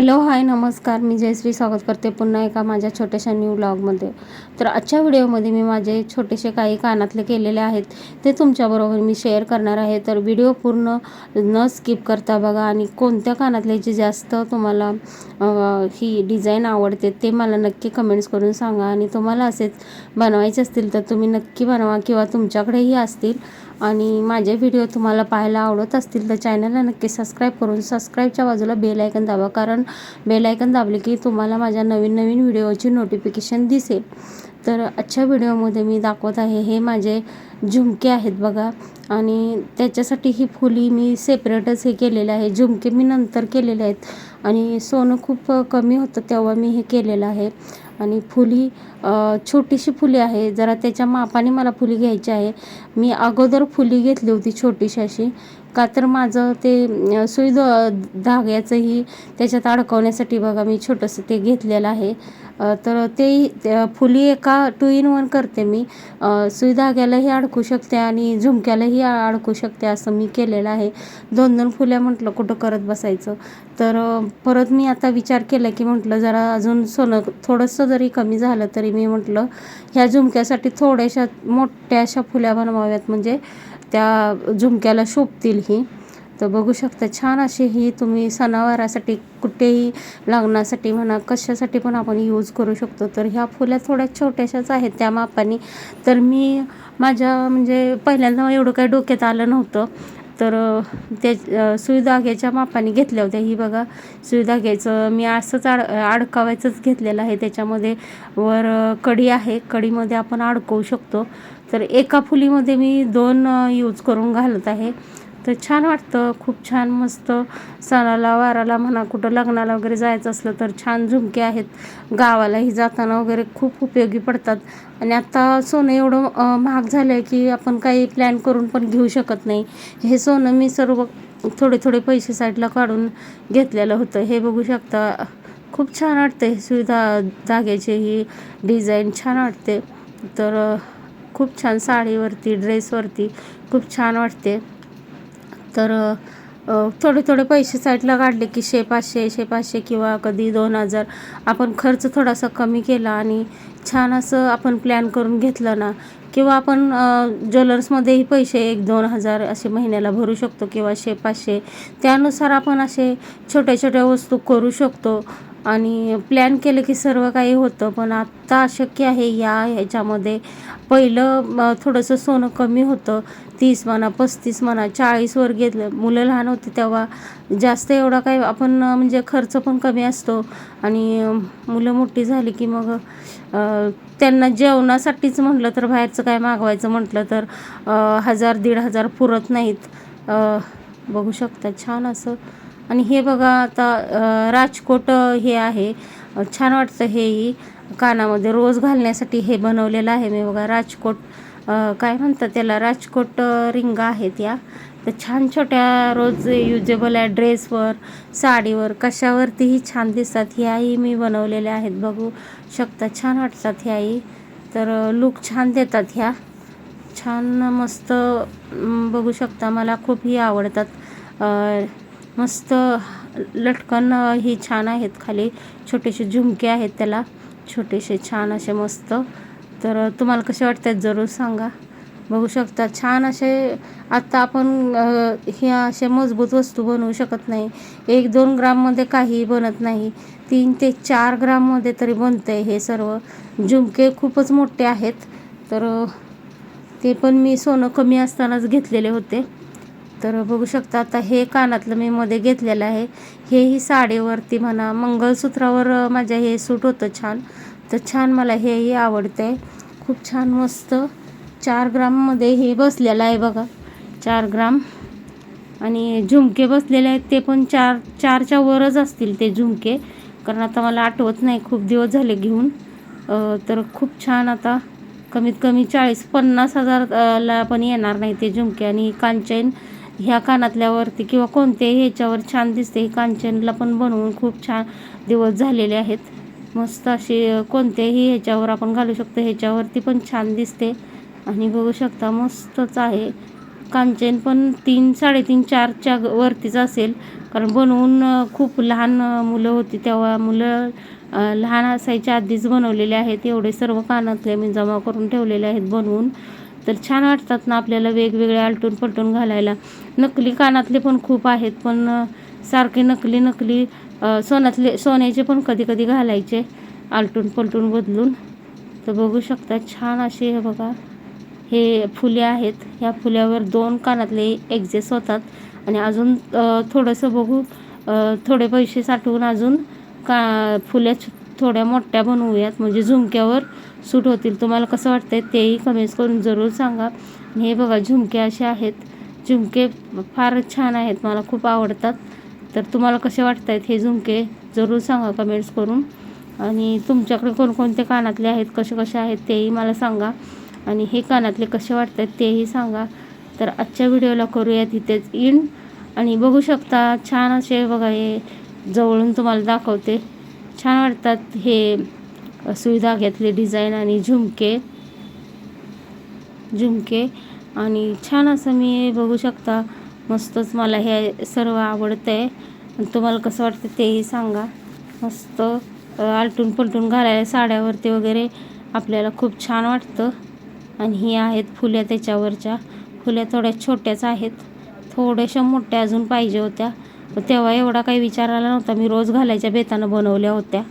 Hello hi नमस्कार. मी जयश्री स्वागत करते पुन्हा एका माझ्या छोट्याशा न्यू ब्लॉगमध्ये तर आजच्या व्हिडिओमध्ये मी माझे छोटेसे काही कानातले केलेले आहेत ते तुमच्याबरोबर मी शेअर करणार आहे. तर व्हिडिओ पूर्ण न स्किप करता बघा आणि कोणत्या कानातले जे जास्त तुम्हाला ही डिझाईन आवडते ते मला नक्की कमेंट्स करून सांगा. आणि तुम्हाला असेच बनवायचे असतील तर तुम्ही नक्की बनवा किंवा तुमच्याकडेही असतील. आणि माझे व्हिडिओ तुम्हाला पाहायला आवडत असतील तर चॅनलला नक्की सबस्क्राईब करून सबस्क्राईबच्या बाजूला बेल आयकन दाबा. कारण बेल आयकन दाबले की तुम्हाला माझ्या नवीन नवीन व्हिडिओची नोटिफिकेशन दिसेल. तर आजच्या व्हिडिओमध्ये मी दाखवत आहे हे माझे झुमके आहेत बघा. आणि त्याच्यासाठी ही फुली मी सेपरेटच हे केलेले आहे. झुमके मी नंतर केलेले आहेत. आणि सोनं खूप कमी होतं तेव्हा मी हे केलेलं आहे. आणि फुली छोटीशी फुली आहे. जरा त्याच्या मापाने मला फुली घ्यायची आहे. मी अगोदर फुली घेतली होती छोटीशी अशी. का तर माझं ते सुई धाग्याचंही त्याच्यात अडकवण्यासाठी बघा मी छोटंसं ते घेतलेलं आहे. तर ते फुली एका टू इन वन करते मी. सुई धाग्यालाही अडकू शकते आणि झुमक्यालाही अडकू शकते असं मी केलेलं आहे. दोन दोन फुल्या म्हटलं कुठं करत बसायचं. तर परत मी आता विचार केला की म्हटलं जरा अजून सोनं थोडंसं जरी कमी झालं तरी मी म्हटलं ह्या झुमक्यासाठी थोड्याशा मोठ्या अशा फुल्या बनवाव्यात. म्हणजे त्या झुमक्याला शोभतील ही. तर बघू शकता छान अशी ही तुम्ही सणावारासाठी कुठेही लग्नासाठी म्हणा कशासाठी पण आपण यूज करू शकतो. तर ह्या फुल्या थोड्या छोट्याशाच आहेत त्या मापाने. तर मी माझ्या म्हणजे पहिल्यांदा एवढं काही डोक्यात आलं नव्हतं. तर त्या सुई धाग्याच्या मापाने घेतल्या होत्या. ही बघा सुई धाग्याचं मी असंच आड अडकावायचंच घेतलेलं आहे. त्याच्यामध्ये वर कडी आहे. कडीमध्ये आपण अडकवू शकतो. तर एका फुलीमध्ये मी दोन यूज करून घालत आहे. तर छान वाटतं खूप छान मस्त. सणाला वाराला म्हणा कुठं लग्नाला वगैरे जायचं असलं तर छान झुमके आहेत. गावालाही जाताना वगैरे खूप उपयोगी पडतात. आणि आत्ता सोनं एवढं महाग झालं आहे की आपण काही प्लॅन करून पण घेऊ शकत नाही. हे सोनं मी सर्व थोडे थोडे पैसे साईडला काढून घेतलेलं होतं. हे बघू शकता खूप छान वाटते हे सुविधा धाग्याची ही डिझाईन छान वाटते. तर खूप छान साडीवरती ड्रेसवरती खूप छान वाटते. तर थोडे थोडे पैसे साईडला काढले की शे पाचशे शे पाचशे किंवा कधी दोन हजार. आपण खर्च थोडासा कमी केला आणि छान असं आपण प्लॅन करून घेतलं ना. किंवा आपण ज्वेलर्समध्येही पैसे एक दोन हजार असे महिन्याला भरू शकतो किंवा शे पाचशे. त्यानुसार आपण असे छोट्या छोट्या वस्तू करू शकतो. आणि प्लॅन केलं की सर्व काही होतं पण आत्ता अशक्य आहे या ह्याच्यामध्ये. पहिलं थोडंसं सोनं कमी होतं. तीस म्हणा पस्तीस म्हणा चाळीसवर घेतलं मुलं लहान होती तेव्हा जास्त एवढा काही आपण म्हणजे खर्च पण कमी असतो. आणि मुलं मोठी झाली की मग त्यांना जेवणासाठीच म्हटलं तर बाहेरचं काय मागवायचं म्हटलं तर हजार दीड हजार पुरत नाहीत. बघू शकता छान असं आणि हे बघा आता राजकोट हे आहे. छान वाटतं हेही कानामध्ये रोज घालण्यासाठी हे बनवलेलं आहे. मी बघा राजकोट काय म्हणतात त्याला? राजकोट रिंगा आहेत या. तर छान छोट्या रोज युजेबल आहे ड्रेसवर साडीवर. कशावरतीही छान दिसतात. ह्याही मी बनवलेल्या आहेत. बघू शकता छान वाटतात ह्याही तर लुक छान देतात ह्या. छान मस्त बघू शकता. मला खूपही आवडतात. मस्त लटकन ही छान आहेत खाली. छोटेसे झुमके आहेत त्याला. छोटेसे छान असे मस्त. तर तुम्हाला कसे वाटतात जरूर सांगा. बघू शकता छान असे आत्ता आपण ह्या हे असे मजबूत वस्तू बनवू शकत नाही. एक दोन ग्राममध्ये काही बनत नाही. तीन ते चार ग्राममध्ये तरी बनतं आहे हे सर्व. झुमके खूपच मोठे आहेत. तर ते पण मी सोनं कमी असतानाच घेतलेले होते. तर बघू शकता आता हे कानातलं मी मध्ये घेतलेलं आहे. हेही साडीवरती म्हणा मंगळसूत्रावर माझ्या हे सूट होतं छान. तर छान मला हेही आवडतं आहे खूप छान मस्त. चार ग्राममध्ये हे बसलेलं आहे बघा. चार ग्राम. आणि झुमके बसलेले आहेत ते पण चार चारच्या वरच असतील ते झुमके. कारण आता मला आठवत नाही खूप दिवस झाले घेऊन. तर खूप छान आता. कमीत कमी चाळीस पन्नास हजार ला पण येणार नाही ते झुमके. आणि कांचन ह्या कानातल्यावरती किंवा कोणत्याही ह्याच्यावर छान दिसते. कांचनला पण बनवून खूप छान दिवस झालेले आहेत. मस्त अशी कोणत्याही ह्याच्यावर आपण घालू शकतो. ह्याच्यावरती पण छान दिसते. आणि बघू शकता मस्तच आहे. कांचन पण तीन साडेतीन चारच्या ग- वरतीच असेल. कारण बनवून खूप लहान मुलं होती तेव्हा. मुलं लहान असायच्या आधीच बनवलेले आहेत. एवढे सर्व कानातले मी जमा करून ठेवलेले आहेत बनवून. तर छान वाटतात ना आपल्याला वेगवेगळे आलटून पलटून घालायला. नकली कानातले पण खूप आहेत पण सारखे नकली नकली सोन्यातले सोन्याचे पण कधी कधी घालायचे आलटून पलटून बदलून. तर बघू शकता छान असे हे बघा हे फुले आहेत. ह्या फुल्यावर दोन कानातले ॲडजस्ट होतात आणि अजून थोडंसं बघू थोडे पैसे साठवून अजून का फुल्या छ- थोड्या मोठ्या बनवूयात म्हणजे झुमक्यावर सूट होतील. तुम्हाला कसं वाटतंय तेही कमेंट्स करून जरूर सांगा. हे बघा झुमके असे आहेत. झुमके फारच छान आहेत मला खूप आवडतात. तर तुम्हाला कसे वाटत आहेत हे झुमके? जरूर सांगा कमेंट्स करून. आणि तुमच्याकडे कोणकोणते कानातले आहेत कसे कसे आहेत तेही मला सांगा. आणि हे कानातले कसे वाटत आहेत तेही सांगा. तर आजच्या व्हिडिओला करूया तिथेच इन आणि बघू शकता छान असे बघा हे जवळून तुम्हाला दाखवते. छान वाटतात हे सुविधा घेतले डिझाईन आणि झुमके. झुमके. आणि छान असं मी बघू शकता मस्तच मला हे सर्व आवडतं आहे तुम्हाला कसं वाटतं तेही सांगा. मस्त आलटून पलटून घालायला साड्यावरती वगैरे आपल्याला खूप छान वाटतं. आणि ही आहेत फुल्या त्याच्यावरच्या. फुल्या थोड्या छोट्याच आहेत. थोड्याशा मोठ्या अजून पाहिजे होत्या. तेव्हा एवढा काही विचार आला नव्हता. मी रोज घालायच्या बेतानं बनवल्या होत्या.